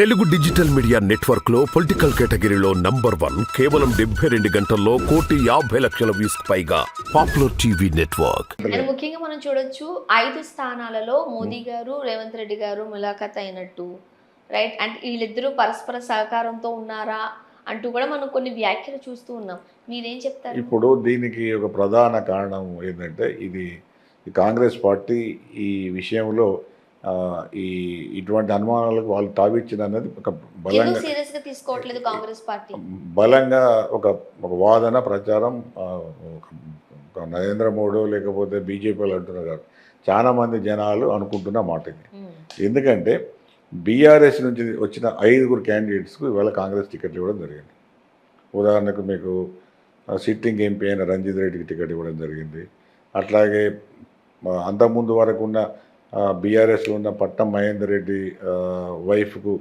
Telugu digital media నెట్వర్క్లో political కేటగిరీలో number one కేవలం డెబ్బై రెండు గంటల్లో కోటి యాభై లక్షల వ్యూస్ పైగా పాపులర్ టీవీ నెట్వర్క్. ముఖ్యంగా మనం చూడొచ్చు ఐదు స్థానాలలో మోదీ గారు రేవంత్ రెడ్డి గారు ములాఖత్ అయినట్టు రైట్ అండ్ వీళ్ళిద్దరూ పరస్పర సహకారంతో ఉన్నారా అంటూ కూడా మనం కొన్ని వ్యాఖ్యలు చూస్తూ ఉన్నాం. మీరేం చెప్తారు? ఇప్పుడు దీనికి ఒక ప్రధాన కారణం ఏంటంటే ఇది కాంగ్రెస్ పార్టీ ఈ విషయంలో ఈ ఇటువంటి అనుమానాలకు వాళ్ళు తావిచ్చిన అనేది ఒక బలంగా తీసుకోవట్లేదు కాంగ్రెస్ పార్టీ? బలంగా ఒక ఒక వాదన ప్రచారం ఒక- నరేంద్ర మోడీ లేకపోతే బీజేపీలు అంటున్నారు కాదు. చాలా మంది జనాలు అనుకుంటున్న మాట ఇది. ఉమ్, ఎందుకంటే బీఆర్ఎస్ నుంచి వచ్చిన ఐదుగురు క్యాండిడేట్స్కు ఇవాళ కాంగ్రెస్ టికెట్ ఇవ్వడం జరిగింది. ఉదాహరణకు మీకు సిట్టింగ్ ఎంపీ అయిన రంజిత్ రెడ్డికి టికెట్ ఇవ్వడం జరిగింది. అట్లాగే అంతకుముందు వరకు ఉన్న బీఆర్ఎస్లో ఉన్న పట్టం మహేందర్ రెడ్డి వైఫ్కు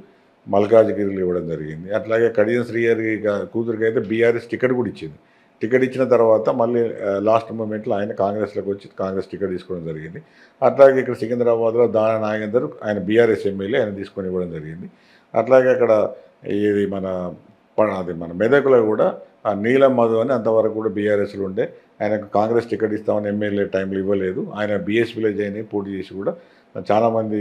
మల్కాజ్గిరిలు ఇవ్వడం జరిగింది. అట్లాగే కడియం శ్రీహరి కూతురికి అయితే బీఆర్ఎస్ టికెట్ కూడా ఇచ్చింది. టికెట్ ఇచ్చిన తర్వాత మళ్ళీ లాస్ట్ మూమెంట్లో ఆయన కాంగ్రెస్లోకి వచ్చి కాంగ్రెస్ టికెట్ తీసుకోవడం జరిగింది. అట్లాగే ఇక్కడ సికింద్రాబాద్లో దాన నాగేందర్ ఆయన బీఆర్ఎస్ ఎమ్మెల్యే ఆయన తీసుకొని ఇవ్వడం జరిగింది. అట్లాగే అక్కడ ఇది మన అది మన మెదకులో కూడా ఆ నీలం మధు అని అంతవరకు కూడా బీఆర్ఎస్లో ఉండే. ఆయనకు కాంగ్రెస్ టికెట్ ఇస్తామని ఎమ్మెల్యే టైంలో ఇవ్వలేదు. ఆయన బీఎస్పీలో జాయిన్ అయ్యి పోటీ చేసి కూడా చాలామంది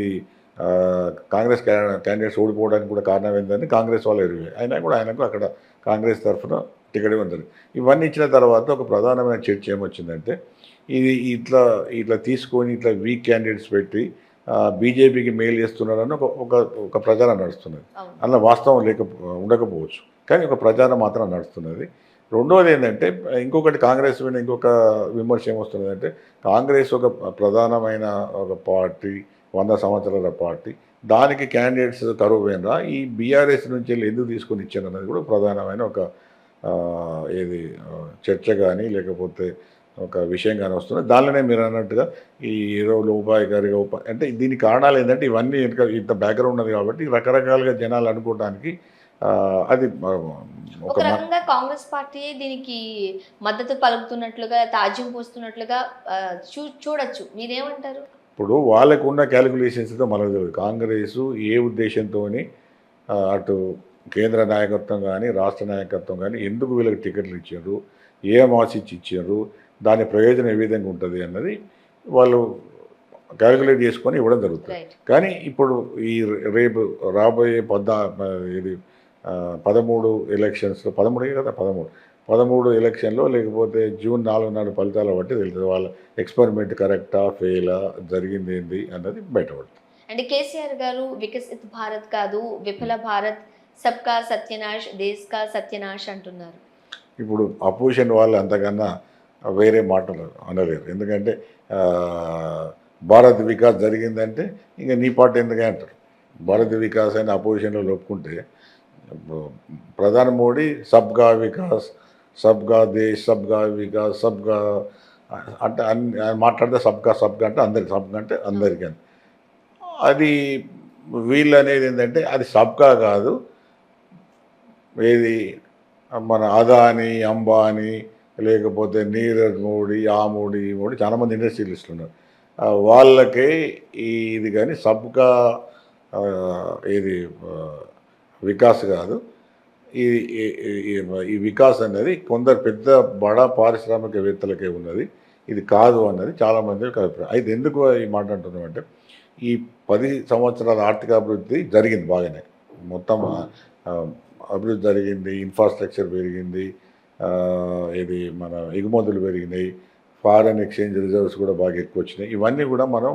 కాంగ్రెస్ క్యా- క్యాండిడేట్స్ ఓడిపోవడానికి కూడా కారణం ఏంటని కాంగ్రెస్ వాళ్ళు ఎరిగారు అయినా కూడా ఆయనకు అక్కడ కాంగ్రెస్ తరఫున టికెట్ ఇవ్వడం ఇవన్నీ ఇచ్చిన తర్వాత ఒక ప్రధానమైన చర్చ ఏమొచ్చిందంటే ఇది ఇట్లా ఇట్లా తీసుకొని ఇట్లా వీక్ క్యాండిడేట్స్ పెట్టి బీజేపీకి మేలు చేస్తున్నారని ఒక ఒక ఒక ప్రచారం నడుస్తున్నది. అందులో వాస్తవం లేక ఉండకపోవచ్చు. కానీ ఒక ప్రచారం మాత్రం నడుస్తున్నది. రెండోది ఏంటంటే ఇంకొకటి కాంగ్రెస్ మీద ఇంకొక విమర్శ ఏమొస్తున్నదంటే కాంగ్రెస్ ఒక ప్రధానమైన ఒక పార్టీ వంద సంవత్సరాల పార్టీ. దానికి క్యాండిడేట్స్ కరువు పోయినరా? ఈ బీఆర్ఎస్ నుంచి వెళ్ళి ఎందుకు తీసుకొని ఇచ్చారు అన్నది కూడా ప్రధానమైన ఒక ఏది చర్చ కానీ లేకపోతే ఒక విషయం కానీ వస్తుంది. దానిలోనే మీరు అన్నట్టుగా ఈ ఏదో ఉపాయకారిగా ఉపా అంటే దీనికి కారణాలు ఏంటంటే ఇవన్నీ ఇంత బ్యాక్గ్రౌండ్ ఉన్నది కాబట్టి రకరకాలుగా జనాలు అనుకోవడానికి అది ఒక రకంగా కాంగ్రెస్ పార్టీ దీనికి మద్దతు పలుకుతున్నట్లుగా తాజ్యం పోస్తున్నట్లుగా చూ చూడొచ్చు. మీరేమంటారు? ఇప్పుడు వాళ్ళకు ఉన్న క్యాలిక్యులేషన్స్తో మనకు తెలియదు కాంగ్రెస్ ఏ ఉద్దేశంతో అటు కేంద్ర నాయకత్వం కానీ రాష్ట్ర నాయకత్వం కానీ ఎందుకు వీళ్ళకి టికెట్లు ఇచ్చారు? ఏం ఆశించి ఇచ్చారు? దాని ప్రయోజనం ఏ విధంగా ఉంటుంది అన్నది వాళ్ళు క్యాలిక్యులేట్ చేసుకొని ఇవ్వడం జరుగుతుంది. కానీ ఇప్పుడు ఈ రేపు రాబోయే పద్నా ఇది పదమూడు ఎలక్షన్స్లో పదమూడే కదా పదమూడు. పదమూడు ఎలక్షన్లో లేకపోతే జూన్ నాలుగు నాడు ఫలితాలు బట్టి తెలుస్తుంది. వాళ్ళ ఎక్స్పెరిమెంట్ కరెక్టా ఫెయిలా జరిగింది ఏంది అన్నది బయటపడుతుంది. అంటే కేసీఆర్ గారు వికసిత్ భారత్ కాదు విఫల భారత్ సబ్కా సత్యనాష్ దేశ్ కా సత్యనాష్ అంటున్నారు. ఇప్పుడు అపోజిషన్ వాళ్ళు అంతకన్నా వేరే మాటలు అనలేరు. ఎందుకంటే భారత్ వికాస్ జరిగిందంటే ఇంకా నీ పార్టీ ఎందుకే అంటారు? భారత్ వికాస్ అని అపోజిషన్లో ఒప్పుకుంటే ప్రధాని మోడీ సబ్గా వికాస్ సబ్గా దేశ్ సబ్గా వికాస్ సబ్గా అంటే అన్ని మాట్లాడితే సబ్గా సబ్గా అంటే అందరికి సబ్గా అంటే అందరికీ అని. అది వీళ్ళు అనేది ఏంటంటే అది సబ్కా కాదు. ఏది? మన అదాని అంబానీ లేకపోతే నీరజ్ మోడీ ఆ మోడీ ఈ మోడీ చాలామంది ఇండస్ట్రియలిస్టులు ఉన్నారు వాళ్ళకి వాళ్ళకే ఈ ఇది కానీ సబ్కా ఇది వికాస్ కాదు. ఈ ఈ- వికాస్ అనేది కొందరు పెద్ద బడా పారిశ్రామికవేత్తలకే ఉన్నది. ఇది కాదు అన్నది చాలామంది అభిప్రాయం. అయితే ఎందుకు ఈ మాట అంటున్నామంటే ఈ పది సంవత్సరాల ఆర్థిక అభివృద్ధి జరిగింది బాగానే. మొత్తం అభివృద్ధి జరిగింది ఇన్ఫ్రాస్ట్రక్చర్ పెరిగింది ఇది మన ఎగుమతులు పెరిగినాయి ఫారెన్ ఎక్స్చేంజ్ రిజర్వ్స్ కూడా బాగా ఎక్కువ వచ్చినాయి. ఇవన్నీ కూడా మనం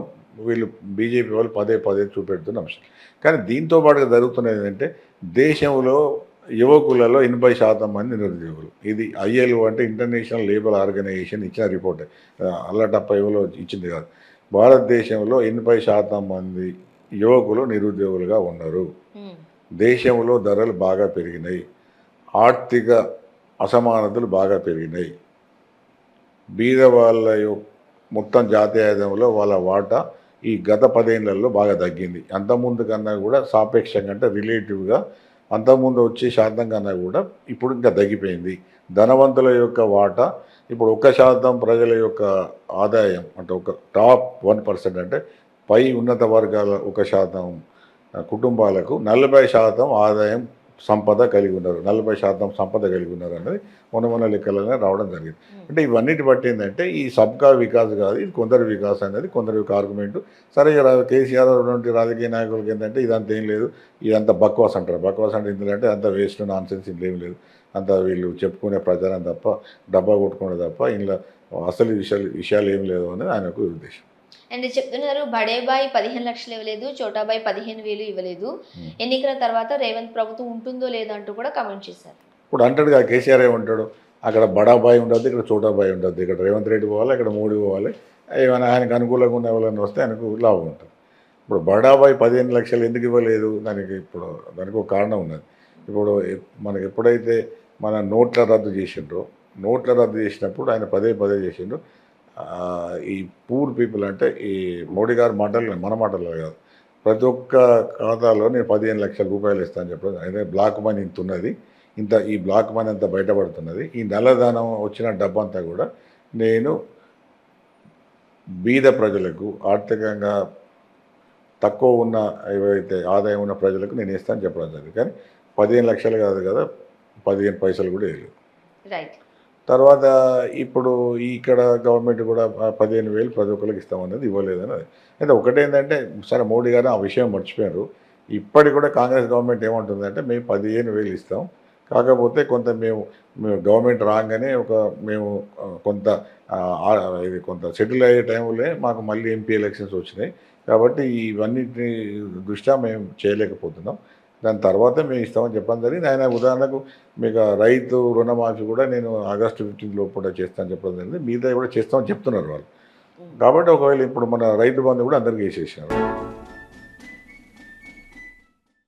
వీళ్ళు బీజేపీ వాళ్ళు పదే పదే చూపెడుతున్న అంశం. కానీ దీంతో పాటుగా జరుగుతున్నది ఏంటంటే దేశంలో యువకులలో ఎనభై శాతం మంది నిరుద్యోగులు. ఇది ఐఎల్ఓ అంటే ఇంటర్నేషనల్ లేబర్ ఆర్గనైజేషన్ ఇచ్చిన రిపోర్ట్ అల్లటప్ప ఎవరో ఇచ్చింది కాదు. భారతదేశంలో ఎనభై శాతం మంది యువకులు నిరుద్యోగులుగా ఉన్నారు. దేశంలో ధరలు బాగా పెరిగినాయి. ఆర్థిక అసమానతలు బాగా పెరిగినాయి. బీద వాళ్ళ మొత్తం జాతీయాయుధంలో వాళ్ళ వాటా ఈ గత పదేళ్ళలో బాగా తగ్గింది. అంతకుముందు కన్నా కూడా సాపేక్షంగా అంటే రిలేటివ్గా అంతకుముందు వచ్చే శాతం కన్నా కూడా ఇప్పుడు ఇంకా తగ్గిపోయింది. ధనవంతుల యొక్క వాటా ఇప్పుడు ఒక శాతం ప్రజల యొక్క ఆదాయం అంటే ఒక టాప్ వన్ పర్సెంట్ అంటే పై ఉన్నత వర్గాల ఒక శాతం కుటుంబాలకు నలభై శాతం ఆదాయం సంపద కలిగి ఉన్నారు. నలభై శాతం సంపద కలిగి ఉన్నారు అనేది మొన్న మొన్న లెక్కలనే రావడం జరిగింది. అంటే ఇవన్నిటి బట్టి ఏంటంటే ఈ సబ్కా వికాస్ కాదు ఇది కొందరి వికాస్ అనేది కొందరి యొక్క ఆర్గ్యుమెంట్ సరే కేసీఆర్ వంటి రాజకీయ నాయకులకి ఏంటంటే ఇదంతా ఏం లేదు ఇదంతా బక్వాస్ అంటారు. బక్వాస్ అంటే ఎందుకంటే అంత వేస్ట్ నాన్ సెన్స్ ఇంట్లో ఏం లేదు. అంత వీళ్ళు చెప్పుకునే ప్రచారం తప్ప డబ్బా కొట్టుకునే తప్ప ఇంట్లో అసలు విషయాలు విషయాలు ఏం లేవు అనేది ఆయన యొక్క ఉద్దేశం. అండ్ చెప్తున్నారు బడేబాయ్ పదిహేను లక్షలు ఇవ్వలేదు చోటాబాయ్ పదిహేను వేలు ఇవ్వలేదు. ఎన్నికల తర్వాత రేవంత్ ప్రభుత్వం ఉంటుందో లేదో అంటూ కూడా కమెంట్ చేశారు. ఇప్పుడు అంటాడు కదా కేసీఆర్ ఏమంటాడు అక్కడ బడాబాయి ఉండద్దు ఇక్కడ చోటాబాయి ఉండద్దు ఇక్కడ రేవంత్ రెడ్డి పోవాలి ఇక్కడ మోడీ పోవాలి ఏమైనా ఆయనకు అనుకూలంగా ఉన్న ఎవరైనా వస్తే ఆయనకు లాభం ఉంటుంది. ఇప్పుడు బడాబాయి పదిహేను లక్షలు ఎందుకు ఇవ్వలేదు? దానికి ఇప్పుడు దానికి ఒక కారణం ఉన్నది. ఇప్పుడు మనకి ఎప్పుడైతే మన నోట్ల రద్దు చేసిండ్రో నోట్ల రద్దు చేసినప్పుడు ఆయన పదే పదే చేసిండ్రు. ఈ పూర్ పీపుల్ అంటే ఈ మోడీ గారి మాటలు మన మాటలు కాదు. ప్రతి ఒక్క ఖాతాలో నేను పదిహేను లక్షల రూపాయలు ఇస్తాను చెప్పడం అయితే బ్లాక్ మనీ ఇంత ఉన్నది ఇంత ఈ బ్లాక్ మనీ అంతా బయటపడుతున్నది. ఈ నల్లధనం వచ్చిన డబ్బంతా కూడా నేను బీద ప్రజలకు ఆర్థికంగా తక్కువ ఉన్న ఏవైతే ఆదాయం ఉన్న ప్రజలకు నేను ఇస్తాను చెప్పడం జరిగింది. కానీ పదిహేను లక్షలు కాదు కదా పదిహేను పైసలు కూడా వేయలేదు. రైట్. తర్వాత ఇప్పుడు ఇక్కడ గవర్నమెంట్ కూడా పదిహేను వేలు ప్రతి ఒక్కరికి ఇస్తామన్నది ఇవ్వలేదని అయితే ఒకటేంటంటే సరే మోడీ గారు ఆ విషయం మర్చిపోయారు. ఇప్పటికి కూడా కాంగ్రెస్ గవర్నమెంట్ ఏమంటుందంటే మేము పదిహేను వేలు ఇస్తాం. కాకపోతే కొంత మేము మేము గవర్నమెంట్ రాగానే ఒక మేము కొంత ఇది కొంత సెటిల్ అయ్యే టైంలో మాకు మళ్ళీ ఎంపీ ఎలక్షన్స్ వచ్చినాయి. కాబట్టి ఇవన్నిటి దృష్ట్యా మేము చేయలేకపోతున్నాం. దాని తర్వాత మేము ఇస్తామని చెప్పడం జరిగింది. ఆయన ఉదాహరణకు మీకు రైతు రుణమాఫీ కూడా నేను ఆగస్టు ఫిఫ్టీన్త్ లోపల చేస్తాను చెప్పడం జరిగింది. మిగతా కూడా చేస్తామని చెప్తున్నారు వాళ్ళు. కాబట్టి ఒకవేళ ఇప్పుడు మన రైతు బంధు కూడా అందరికీ వేసేసారు